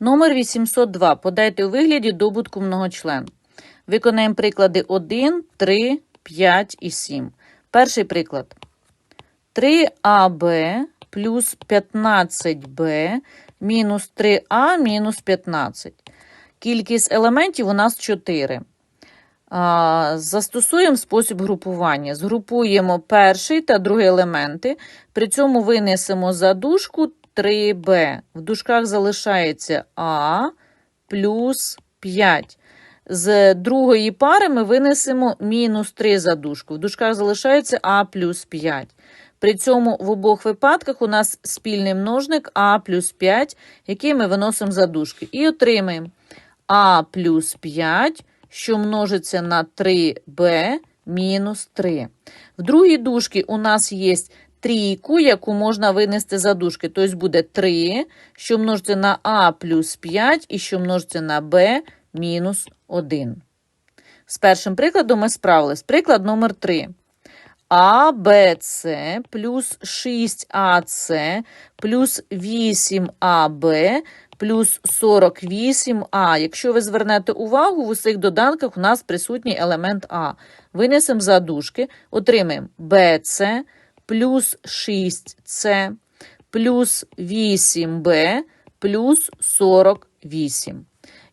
Номер 802. Подайте у вигляді добутку многочлен. Виконаємо приклади 1, 3, 5 і 7. Перший приклад. 3АБ плюс 15Б мінус 3А мінус 15. Кількість елементів у нас 4. Застосуємо спосіб групування. Згрупуємо перший та другий елементи. При цьому винесемо за дужку 3b. В дужках залишається А плюс 5. З другої пари ми винесемо мінус 3 за дужку. В дужках залишається А плюс 5. При цьому в обох випадках у нас спільний множник А плюс 5, який ми виносимо за дужки. І отримаємо А плюс 5, що множиться на 3b мінус 3. В другій дужці у нас є трійку, яку можна винести за дужки. Тобто буде 3, що множиться на А плюс 5 і що множиться на Б мінус 1. З першим прикладом ми справились. Приклад номер 3. А, Б, С плюс 6АС плюс 8АБ плюс 48А. Якщо ви звернете увагу, в усіх доданках у нас присутній елемент А. Винесемо за дужки, отримаємо BC плюс 6С плюс 8Б плюс 48.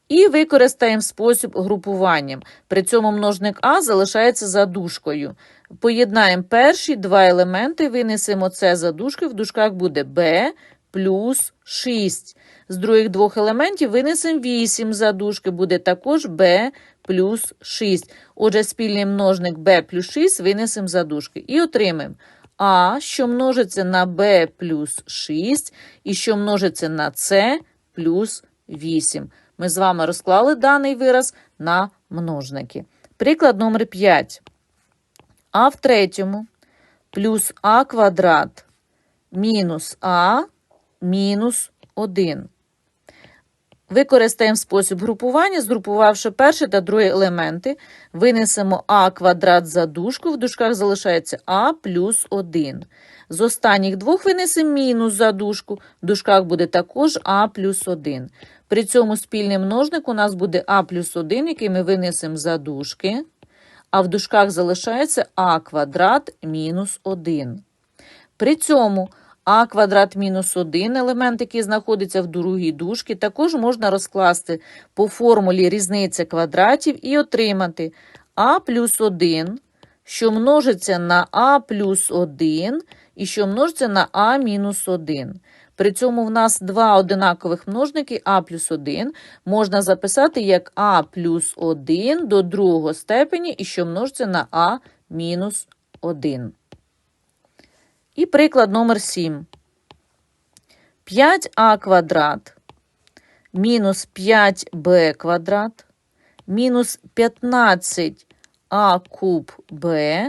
І використаємо спосіб групування. При цьому множник А залишається за дужкою. Поєднаємо перші два елементи, винесемо це за в дужках буде b плюс 6. З других двох елементів винесемо 8 за дужки, буде також b плюс 6. Отже, спільний множник b плюс 6 винесемо за дужки. І отримаємо А, що множиться на b плюс 6, і що множиться на c плюс 8. Ми з вами розклали даний вираз на множники. Приклад номер 5. А в третьому плюс А квадрат мінус А мінус 1. Використаємо спосіб групування, згрупувавши перший та другий елементи, винесемо А квадрат за дужку, в дужках залишається А плюс 1. З останніх двох винесемо мінус за дужку, в дужках буде також А плюс 1. При цьому спільний множник у нас буде А плюс 1, який ми винесемо за дужки, а в дужках залишається А квадрат мінус 1. При цьому а квадрат мінус 1, елемент, який знаходиться в другій дужці, також можна розкласти по формулі різниця квадратів і отримати а плюс 1, що множиться на а плюс 1 і що множиться на а мінус 1. При цьому в нас два одинакових множники а плюс 1 можна записати як а плюс 1 до другого степені і що множиться на а мінус 1. І приклад номер 7. 5а квадрат мінус 5b квадрат мінус 15а куб b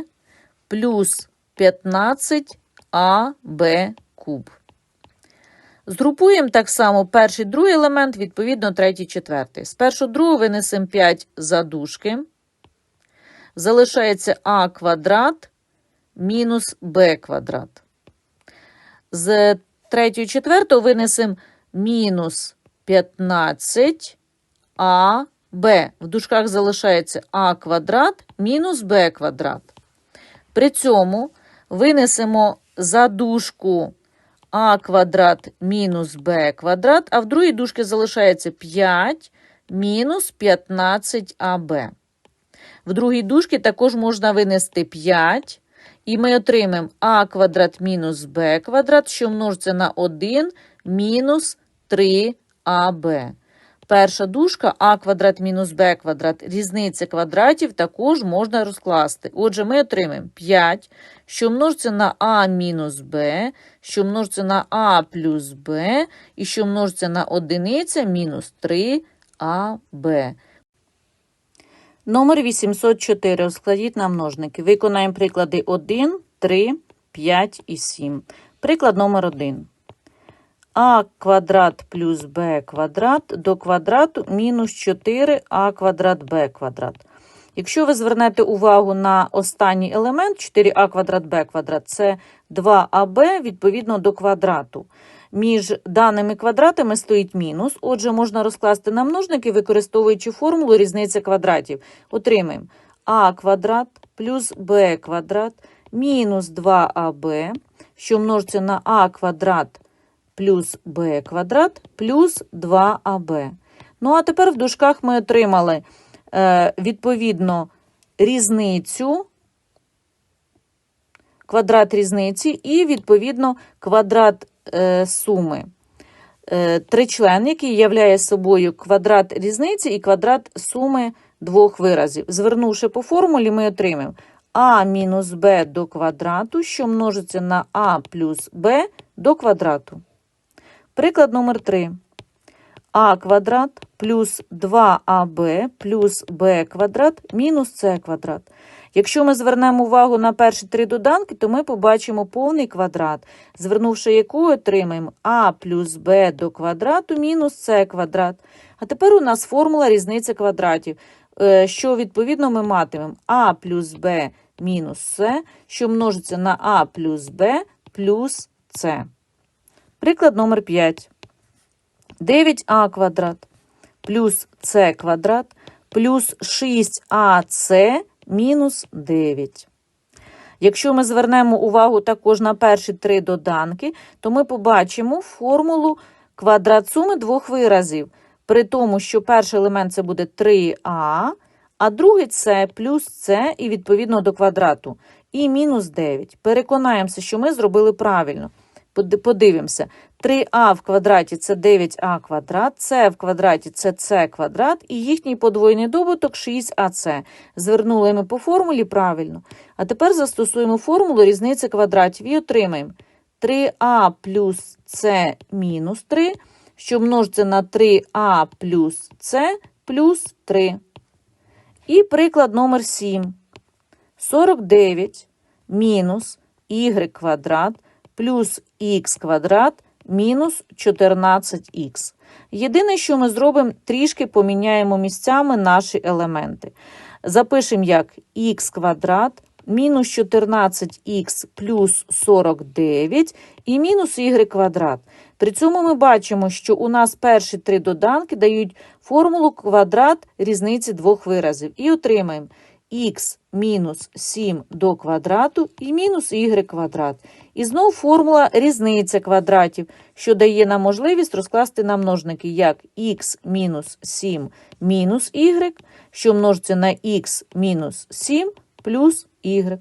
плюс 15аб куб. Згрупуємо так само перший другий елемент, відповідно, третій, четвертий. З першого другого винесемо 5 задушки. Залишається а квадрат мінус b квадрат. З третього, четвертого винесемо мінус 15 а b. В дужках залишається а квадрат мінус b квадрат. При цьому винесемо за дужку а квадрат мінус b квадрат, а в другій дужці залишається 5 мінус 15аб. В другій дужці також можна винести 5, і ми отримаємо а квадрат мінус b квадрат, що множиться на 1 мінус 3аб. Перша дужка а квадрат мінус b квадрат, різниця квадратів також можна розкласти. Отже, ми отримаємо 5, що множиться на а мінус b, що множиться на а плюс b, і що множиться на одиниця мінус 3аб. Номер 804. Розкладіть на множники. Виконаємо приклади 1, 3, 5 і 7. Приклад номер 1. А квадрат плюс Б квадрат до квадрату мінус 4а квадрат Б квадрат. Якщо ви звернете увагу на останній елемент 4а квадрат Б квадрат, це 2аб відповідно до квадрату. Між даними квадратами стоїть мінус. Отже, можна розкласти на множники, використовуючи формулу різниця квадратів. Отримаємо а квадрат плюс b квадрат мінус 2аб, що множиться на а квадрат плюс b квадрат плюс 2аб. Ну, а тепер в дужках ми отримали е, відповідно різницю, квадрат різниці і, відповідно, квадрат суми. Е, тричлен, який являє собою квадрат різниці і квадрат суми двох виразів. Звернувши по формулі, ми отримаємо а мінус b до квадрату, що множиться на а плюс b до квадрату. Приклад номер 3. а квадрат плюс 2аб плюс b квадрат мінус c квадрат. Якщо ми звернемо увагу на перші три доданки, то ми побачимо повний квадрат, звернувши яку отримаємо а плюс b до квадрату мінус c квадрат. А тепер у нас формула різниці квадратів, е, що відповідно ми матимемо а плюс b мінус c, що множиться на а плюс b плюс c. Приклад номер 5. 9а квадрат плюс c квадрат плюс 6ac мінус 9. Якщо ми звернемо увагу також на перші три доданки, то ми побачимо формулу квадрат суми двох виразів. При тому, що перший елемент це буде 3а, а другий це плюс c і відповідно до квадрату. І мінус 9. Переконаємося, що ми зробили правильно. Подивимося. 3а в квадраті це 9а квадрат, c в квадраті це c квадрат, і їхній подвоєний добуток 6ac. Звернули ми по формулі правильно. А тепер застосуємо формулу різниці квадратів і отримаємо 3а плюс c мінус 3, що множиться на 3а плюс c плюс 3. І приклад номер 7. 49 мінус y квадрат плюс х квадрат мінус 14х. Єдине, що ми зробимо, трішки поміняємо місцями наші елементи. Запишемо як х квадрат мінус 14х плюс 49 і мінус y квадрат. При цьому ми бачимо, що у нас перші три доданки дають формулу квадрат різниці двох виразів. І отримаємо х мінус 7 до квадрату і мінус y квадрат. І знову формула різниця квадратів, що дає нам можливість розкласти на множники як х мінус 7 мінус y, що множиться на х мінус 7 плюс y.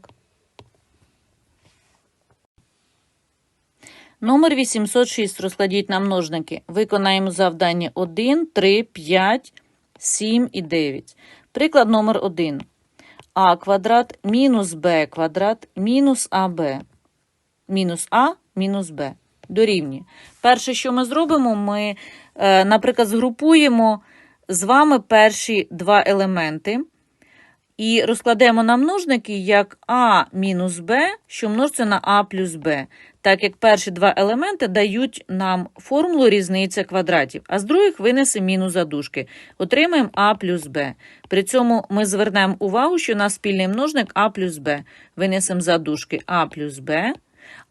Номер 806 розкладіть на множники. Виконаємо завдання 1, 3, 5, 7 і 9. Приклад номер 1. А квадрат мінус b квадрат мінус аб. Мінус а мінус b. Дорівнює. Перше, що ми зробимо, ми, е, наприклад, згрупуємо з вами перші два елементи і розкладемо на множники як а мінус b, що множиться на а плюс b, так як перші два елементи дають нам формулу різниця квадратів, а з других винесемо мінус задушки. Отримаємо а плюс b. При цьому ми звернемо увагу, що у нас спільний множник а плюс b. Винесемо задушки а плюс b,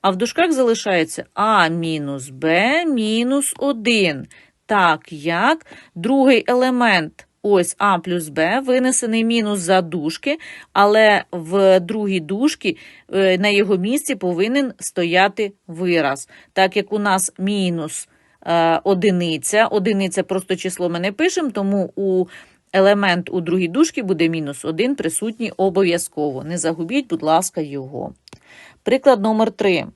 а в дужках залишається а мінус b мінус 1. Так як другий елемент Ось А плюс Б винесений мінус за дужки, але в другій дужці е, на його місці повинен стояти вираз. Так як у нас мінус е, одиниця, одиниця просто число ми не пишемо, тому у елемент у другій дужці буде мінус 1 присутній обов'язково. Не загубіть, будь ласка, його. Приклад номер 3.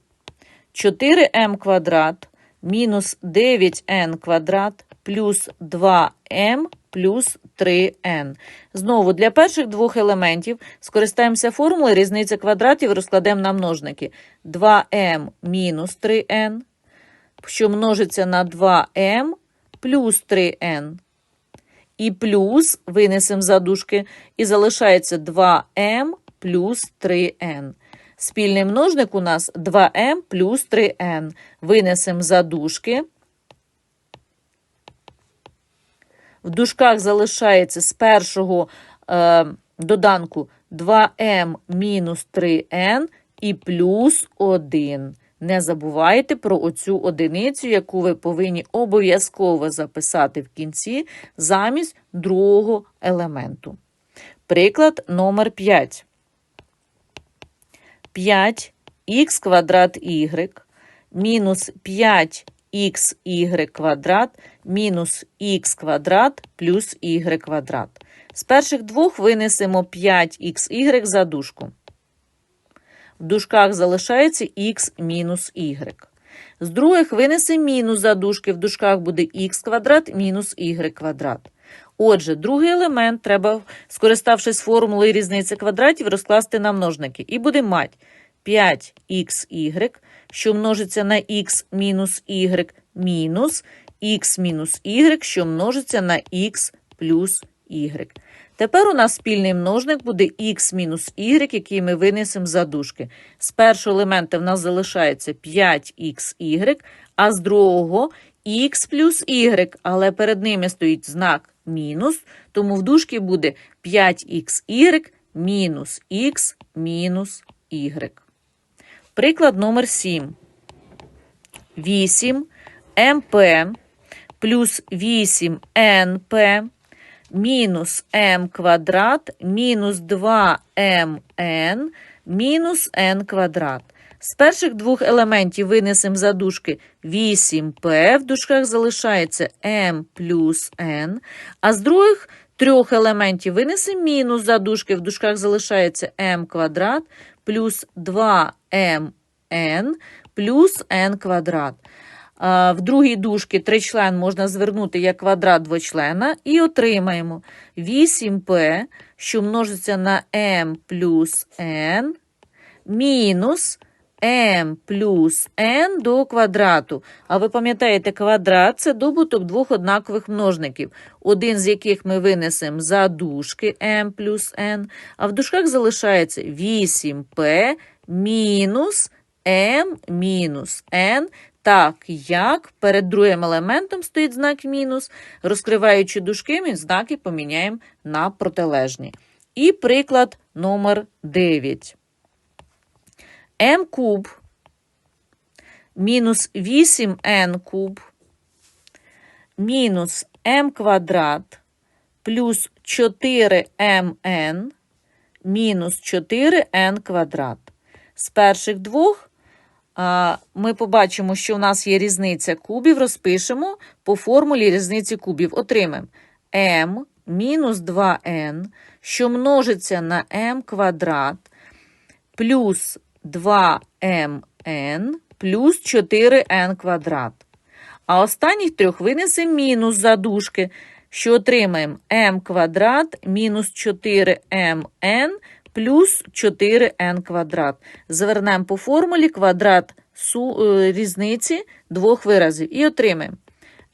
4m квадрат мінус 9n квадрат плюс 2m плюс 3n. Знову для перших двох елементів скористаємося формулою різниця квадратів, розкладемо на множники. 2m мінус 3n, що множиться на 2m плюс 3n. І плюс винесемо за дужки, і залишається 2m плюс 3n. Спільний множник у нас 2m плюс 3n. Винесемо за дужки. В дужках залишається з першого е, доданку 2m мінус 3n і плюс 1. Не забувайте про оцю одиницю, яку ви повинні обов'язково записати в кінці замість другого елементу. Приклад номер 5. 5х квадрат y мінус 5xy квадрат мінус х квадрат плюс y квадрат. З перших двох винесемо 5xy за дужку. В дужках залишається х мінус y. З других винесемо мінус за дужки, в дужках буде х квадрат мінус y квадрат. Отже, другий елемент треба, скориставшись формулою різниці квадратів, розкласти на множники. І буде мати 5xy, що множиться на х мінус y, мінус х мінус y, що множиться на х плюс y. Тепер у нас спільний множник буде х мінус y, який ми винесемо за дужки. З першого елемента в нас залишається 5xy, а з другого х плюс y, але перед ними стоїть знак мінус, тому в дужки буде 5xy мінус х мінус y. Приклад номер 7. 8 МП плюс 8 НП мінус М квадрат мінус 2 МН мінус Н квадрат. З перших двох елементів винесемо за дужки 8П, в дужках залишається М плюс N, а з других трьох елементів винесемо мінус за дужки, в дужках залишається М квадрат плюс 2mn плюс N квадрат. В другій дужці тричлен можна звернути як квадрат двочлена і отримаємо 8П, що множиться на m плюс n, мінус m плюс n до квадрату. А ви пам'ятаєте, квадрат – це добуток двох однакових множників, один з яких ми винесемо за дужки m плюс n, а в дужках залишається 8p мінус m мінус n, так як перед другим елементом стоїть знак мінус, розкриваючи дужки, ми знаки поміняємо на протилежні. І приклад номер 9. M куб мінус 8n куб мінус m квадрат плюс 4mn мінус 4n квадрат. З перших двох ми побачимо, що у нас є різниця кубів, розпишемо по формулі різниці кубів. Отримаємо m мінус 2n, що множиться на m квадрат, плюс 2mn плюс 4n квадрат. А останніх трьох винесемо мінус за дужки, що отримаємо m квадрат мінус 4mn плюс 4n квадрат. Звернемо по формулі квадрат е, різниці двох виразів і отримаємо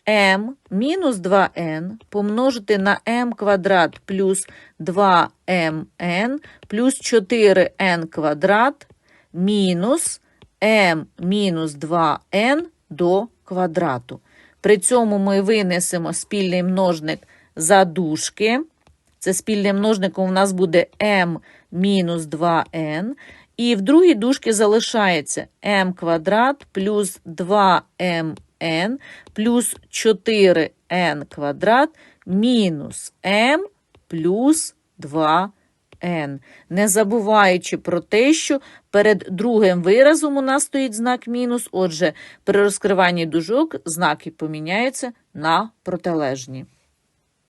m мінус 2n помножити на m квадрат плюс 2mn плюс 4n квадрат мінус m мінус 2n до квадрату. При цьому ми винесемо спільний множник за дужки. Це спільним множником у нас буде m мінус 2n. І в другій дужці залишається m квадрат плюс 2mn плюс 4n квадрат мінус m плюс 2n. Не забуваючи про те, що перед другим виразом у нас стоїть знак мінус, отже, при розкриванні дужок знаки поміняються на протилежні.